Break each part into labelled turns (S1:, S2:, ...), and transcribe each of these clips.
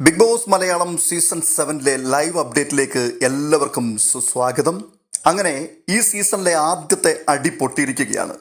S1: Big boss Malayalam season സെവനിലെ live അപ്ഡേറ്റിലേക്ക് എല്ലാവർക്കും സുസ്വാഗതം അങ്ങനെ ഈ സീസണിലെ ആദ്യത്തെ അടി പൊട്ടിയിരിക്കുകയാണ്.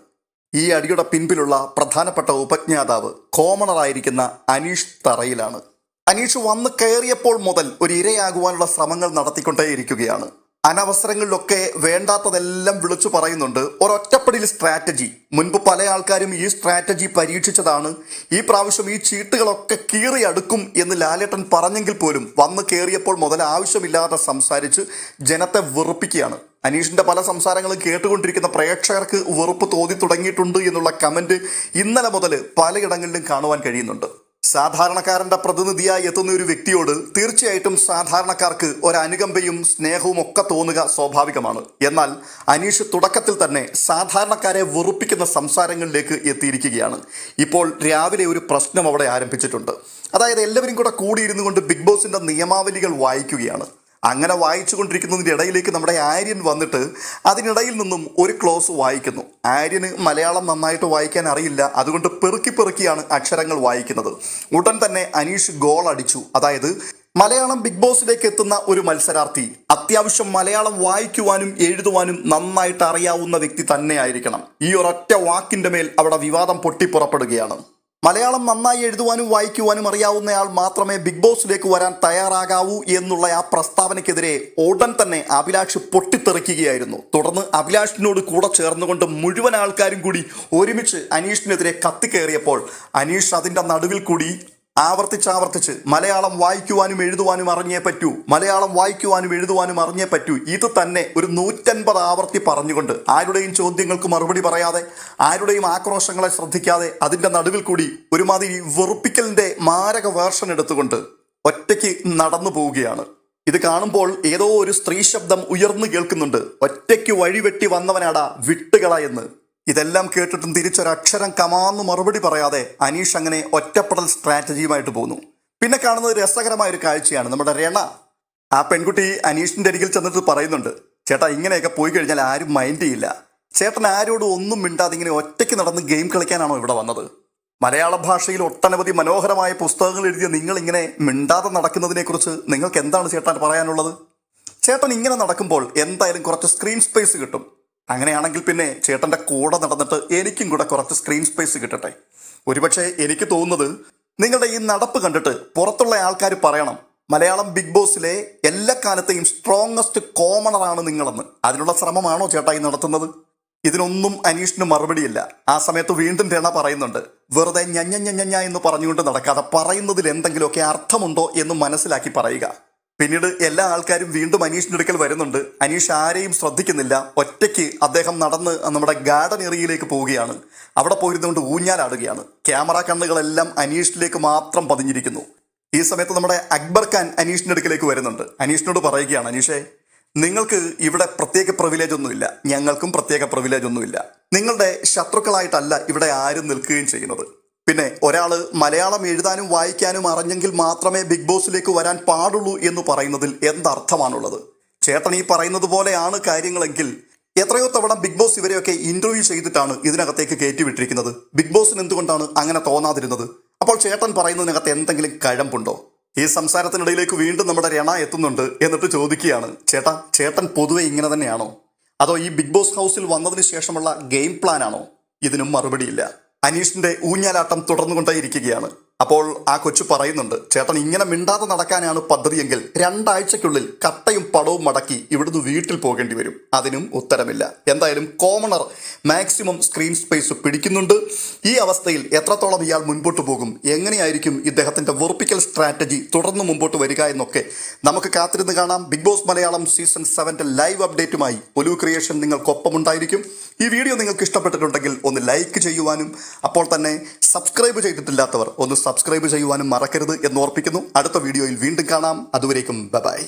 S1: ഈ അടിയുടെ പിൻപിലുള്ള പ്രധാനപ്പെട്ട ഉപജ്ഞാതാവ് കോമണറായിരിക്കുന്ന അനീഷ് തറയിലാണ്. അനീഷ് വന്ന് കയറിയപ്പോൾ മുതൽ ഒരു ഇരയാകുവാനുള്ള ശ്രമങ്ങൾ നടത്തിക്കൊണ്ടേയിരിക്കുകയാണ്. അനവസരങ്ങളിലൊക്കെ വേണ്ടാത്തതെല്ലാം വിളിച്ചു പറയുന്നുണ്ട്. ഒരൊറ്റപ്പെടിൽ സ്ട്രാറ്റജി മുൻപ് പല ആൾക്കാരും ഈ സ്ട്രാറ്റജി പരീക്ഷിച്ചതാണ്. ഈ പ്രാവശ്യം ഈ ചീട്ടുകളൊക്കെ കീറി അടുക്കും എന്ന് ലാലേട്ടൻ പറഞ്ഞെങ്കിൽ പോലും വന്ന് കയറിയപ്പോൾ മുതൽ ആവശ്യമില്ലാതെ സംസാരിച്ച് ജനത്തെ വെറുപ്പിക്കുകയാണ്. അനീഷിന്റെ പല സംസാരങ്ങളും കേട്ടുകൊണ്ടിരിക്കുന്ന പ്രേക്ഷകർക്ക് വെറുപ്പ് തോന്നി തുടങ്ങിയിട്ടുണ്ട് എന്നുള്ള കമന്റ് ഇന്നലെ മുതൽ പലയിടങ്ങളിലും കാണുവാൻ കഴിയുന്നുണ്ട്. സാധാരണക്കാരന്റെ പ്രതിനിധിയായി എത്തുന്ന ഒരു വ്യക്തിയോട് തീർച്ചയായിട്ടും സാധാരണക്കാർക്ക് ഒരു അനുകമ്പയും സ്നേഹവും ഒക്കെ തോന്നുക സ്വാഭാവികമാണ്. എന്നാൽ അനീഷ് തുടക്കത്തിൽ തന്നെ സാധാരണക്കാരെ വെറുപ്പിക്കുന്ന സംസാരങ്ങളിലേക്ക് എത്തിയിരിക്കുകയാണ്. ഇപ്പോൾ രാവിലെ ഒരു പ്രശ്നം അവിടെ ആരംഭിച്ചിട്ടുണ്ട്. അതായത് എല്ലാവരും കൂടെ കൂടിയിരുന്നു കൊണ്ട് ബിഗ് ബോസിന്റെ നിയമാവലികൾ വായിക്കുകയാണ്. അങ്ങനെ വായിച്ചു കൊണ്ടിരിക്കുന്നതിന്റെ ഇടയിലേക്ക് നമ്മുടെ ആര്യൻ വന്നിട്ട് അതിനിടയിൽ നിന്നും ഒരു ക്ലോസ് വായിക്കുന്നു. ആര്യന് മലയാളം നന്നായിട്ട് വായിക്കാൻ അറിയില്ല. അതുകൊണ്ട് പെറുക്കി പെറുക്കിയാണ് അക്ഷരങ്ങൾ വായിക്കുന്നത്. ഉടൻ തന്നെ അനീഷ് ഗോൾ അടിച്ചു. അതായത് മലയാളം ബിഗ് ബോസിലേക്ക് എത്തുന്ന ഒരു മത്സരാർത്ഥി അത്യാവശ്യം മലയാളം വായിക്കുവാനും എഴുതുവാനും നന്നായിട്ട് അറിയാവുന്ന വ്യക്തി തന്നെയായിരിക്കണം. ഈ ഒരൊറ്റ വാക്കിന്റെ മേൽ അവിടെ വിവാദം പൊട്ടിപ്പുറപ്പെടുകയാണ്. മലയാളം നന്നായി എഴുതുവാനും വായിക്കുവാനും അറിയാവുന്നയാൾ മാത്രമേ ബിഗ് ബോസിലേക്ക് വരാൻ തയ്യാറാകാവൂ എന്നുള്ള ആ പ്രസ്താവനയ്ക്കെതിരെ ഉടൻ തന്നെ അഭിലാഷ് പൊട്ടിത്തെറിക്കുകയായിരുന്നു. തുടർന്ന് അഭിലാഷിനോട് കൂടെ ചേർന്നുകൊണ്ട് മുഴുവൻ ആൾക്കാരും കൂടി ഒരുമിച്ച് അനീഷിനെതിരെ കത്തിക്കയറിയപ്പോൾ അനീഷ് അതിന്റെ നടുവിൽ കൂടി ആവർത്തിച്ചാവർത്തിച്ച് മലയാളം വായിക്കുവാനും എഴുതുവാനും അറിഞ്ഞേ പറ്റൂ. മലയാളം വായിക്കുവാനും എഴുതുവാനും അറിഞ്ഞേ പറ്റൂ. ഇത് തന്നെ ഒരു നൂറ്റൻപത് ആവർത്തി പറഞ്ഞുകൊണ്ട് ആരുടെയും ചോദ്യങ്ങൾക്ക് മറുപടി പറയാതെ ആരുടെയും ആക്രോശങ്ങളെ ശ്രദ്ധിക്കാതെ അതിന്റെ നടുവിൽ കൂടി ഒരുമാതിരി വെറുപ്പിക്കലിന്റെ മാരക വേർഷൻ എടുത്തുകൊണ്ട് ഒറ്റയ്ക്ക് നടന്നു പോവുകയാണ്. ഇത് കാണുമ്പോൾ ഏതോ ഒരു സ്ത്രീ ശബ്ദം ഉയർന്നു കേൾക്കുന്നുണ്ട്. ഒറ്റയ്ക്ക് വഴിവെട്ടി വന്നവനാടാ വിട്ടുകള എന്ന് ഇതെല്ലാം കേട്ടിട്ടും തിരിച്ചൊരക്ഷരം കമാന്ന് മറുപടി പറയാതെ അനീഷ് അങ്ങനെ ഒറ്റപ്പെടൽ സ്ട്രാറ്റജിയുമായിട്ട് പോകുന്നു. പിന്നെ കാണുന്നത് രസകരമായ ഒരു കാഴ്ചയാണ്. നമ്മുടെ രണ. ആ പെൺകുട്ടി അനീഷിന്റെ അരികിൽ ചെന്നിട്ട് പറയുന്നുണ്ട് ചേട്ടാ ഇങ്ങനെയൊക്കെ പോയി കഴിഞ്ഞാൽ ആരും മൈൻഡ് ചെയ്യില്ല. ചേട്ടൻ ആരോടും ഒന്നും മിണ്ടാതെ ഇങ്ങനെ ഒറ്റയ്ക്ക് നടന്ന് ഗെയിം കളിക്കാനാണോ ഇവിടെ വന്നത്? മലയാള ഭാഷയിൽ ഒട്ടനവധി മനോഹരമായ പുസ്തകങ്ങൾ എഴുതിയ നിങ്ങൾ ഇങ്ങനെ മിണ്ടാതെ നടക്കുന്നതിനെക്കുറിച്ച് നിങ്ങൾക്ക് എന്താണ് ചേട്ടൻ പറയാനുള്ളത്? ചേട്ടൻ ഇങ്ങനെ നടക്കുമ്പോൾ എന്തായാലും കുറച്ച് സ്ക്രീൻ സ്പേസ് കിട്ടും. അങ്ങനെയാണെങ്കിൽ പിന്നെ ചേട്ടന്റെ കൂടെ നടന്നിട്ട് എനിക്കും കൂടെ കുറച്ച് സ്ക്രീൻ സ്പേസ് കിട്ടട്ടെ. ഒരുപക്ഷെ എനിക്ക് തോന്നുന്നത് നിങ്ങളുടെ ഈ നടപ്പ് കണ്ടിട്ട് പുറത്തുള്ള ആൾക്കാർ പറയണം മലയാളം ബിഗ് ബോസിലെ എല്ലാ കാലത്തെയും സ്ട്രോങ്ങസ്റ്റ് കോമണറാണ് നിങ്ങളെന്ന്. അതിനുള്ള ശ്രമമാണോ ചേട്ടായി നടത്തുന്നത്? ഇതിനൊന്നും അനീഷിന് മറുപടിയില്ല. ആ സമയത്ത് വീണ്ടും രണ പറയുന്നുണ്ട് വെറുതെ ഞഞ്ഞ ഞഞ്ഞ എന്ന് പറഞ്ഞുകൊണ്ട് നടക്കാതെ പറയുന്നതിൽ എന്തെങ്കിലുമൊക്കെ അർത്ഥമുണ്ടോ എന്ന് മനസ്സിലാക്കി പറയുക. പിന്നീട് എല്ലാ ആൾക്കാരും വീണ്ടും അനീഷിന്റെ അടുക്കൽ വരുന്നുണ്ട്. അനീഷ് ആരെയും ശ്രദ്ധിക്കുന്നില്ല. ഒറ്റയ്ക്ക് അദ്ദേഹം നടന്ന് നമ്മുടെ ഗാർഡൻ ഏറിയയിലേക്ക് പോവുകയാണ്. അവിടെ പോയിരുന്നുകൊണ്ട് ഊഞ്ഞാലാടുകയാണ്. ക്യാമറ കണ്ണുകളെല്ലാം അനീഷിലേക്ക് മാത്രം പതിഞ്ഞിരിക്കുന്നു. ഈ സമയത്ത് നമ്മുടെ അക്ബർ ഖാൻ അനീഷിന്റെ അടുക്കലേക്ക് വരുന്നുണ്ട്. അനീഷിനോട് പറയുകയാണ് അനീഷേ നിങ്ങൾക്ക് ഇവിടെ പ്രത്യേക പ്രിവിലേജ് ഒന്നുമില്ല. ഞങ്ങൾക്കും പ്രത്യേക പ്രിവിലേജ് ഒന്നുമില്ല. നിങ്ങളുടെ ശത്രുക്കളായിട്ടല്ല ഇവിടെ ആരും നിൽക്കുകയും ചെയ്യുന്നത്. പിന്നെ ഒരാൾ മലയാളം എഴുതാനും വായിക്കാനും അറിഞ്ഞെങ്കിൽ മാത്രമേ ബിഗ് ബോസിലേക്ക് വരാൻ പാടുള്ളൂ എന്ന് പറയുന്നതിൽ എന്തർത്ഥമാണുള്ളത്? ചേട്ടൻ ഈ പറയുന്നത് പോലെയാണ് കാര്യങ്ങളെങ്കിൽ എത്രയോ തവണ ബിഗ് ബോസ് ഇവരെയൊക്കെ ഇന്റർവ്യൂ ചെയ്തിട്ടാണ് ഇതിനകത്തേക്ക് കയറ്റിവിട്ടിരിക്കുന്നത്. ബിഗ് ബോസിന് എന്തുകൊണ്ടാണ് അങ്ങനെ തോന്നാതിരുന്നത്? അപ്പോൾ ചേട്ടൻ പറയുന്നതിനകത്ത് എന്തെങ്കിലും കഴമ്പുണ്ടോ? ഈ സംസാരത്തിനിടയിലേക്ക് വീണ്ടും നമ്മുടെ രണ എത്തുന്നുണ്ട് എന്നിട്ട് ചോദിക്കുകയാണ് ചേട്ടാ ചേട്ടൻ പൊതുവെ ഇങ്ങനെ തന്നെയാണോ? അതോ ഈ ബിഗ് ബോസ് ഹൗസിൽ വന്നതിന് ശേഷമുള്ള ഗെയിം പ്ലാൻ ആണോ? ഇതിനും മറുപടിയില്ല. അനീഷിന്റെ ഊഞ്ഞാലാട്ടം തുടർന്നുകൊണ്ടേയിരിക്കുകയാണ്. അപ്പോൾ ആ കൊച്ചു പറയുന്നുണ്ട് ചേട്ടൻ ഇങ്ങനെ മിണ്ടാതെ നടക്കാനാണ് പദ്ധതിയെങ്കിൽ രണ്ടാഴ്ചക്കുള്ളിൽ കട്ടയും പടവും മടക്കി ഇവിടുന്ന് വീട്ടിൽ പോകേണ്ടി വരും. അതിനും ഉത്തരമില്ല. എന്തായാലും കോമണർ മാക്സിമം സ്ക്രീൻ സ്പേസ് പിടിക്കുന്നുണ്ട്. ഈ അവസ്ഥയിൽ എത്രത്തോളം ഇയാൾ മുൻപോട്ട് പോകും? എങ്ങനെയായിരിക്കും ഇദ്ദേഹത്തിന്റെ വെറുപ്പിക്കൽ സ്ട്രാറ്റജി തുടർന്ന് മുമ്പോട്ട് വരിക എന്നൊക്കെ നമുക്ക് കാത്തിരുന്ന് കാണാം. ബിഗ് ബോസ് മലയാളം സീസൺ സെവന്റെ ലൈവ് അപ്ഡേറ്റുമായി ഒലു ക്രിയേഷൻ നിങ്ങൾക്കൊപ്പമുണ്ടായിരിക്കും. ഈ വീഡിയോ നിങ്ങൾക്ക് ഇഷ്ടപ്പെട്ടിട്ടുണ്ടെങ്കിൽ ഒന്ന് ലൈക്ക് ചെയ്യുവാനും അപ്പോൾ തന്നെ സബ്സ്ക്രൈബ് ചെയ്തിട്ടില്ലാത്തവർ ഒന്ന് സബ്സ്ക്രൈബ് ചെയ്യുവാനും മറക്കരുത് എന്ന് ഓർപ്പിക്കുന്നു. അടുത്ത വീഡിയോയിൽ വീണ്ടും കാണാം. അതുവരേക്കും ബൈ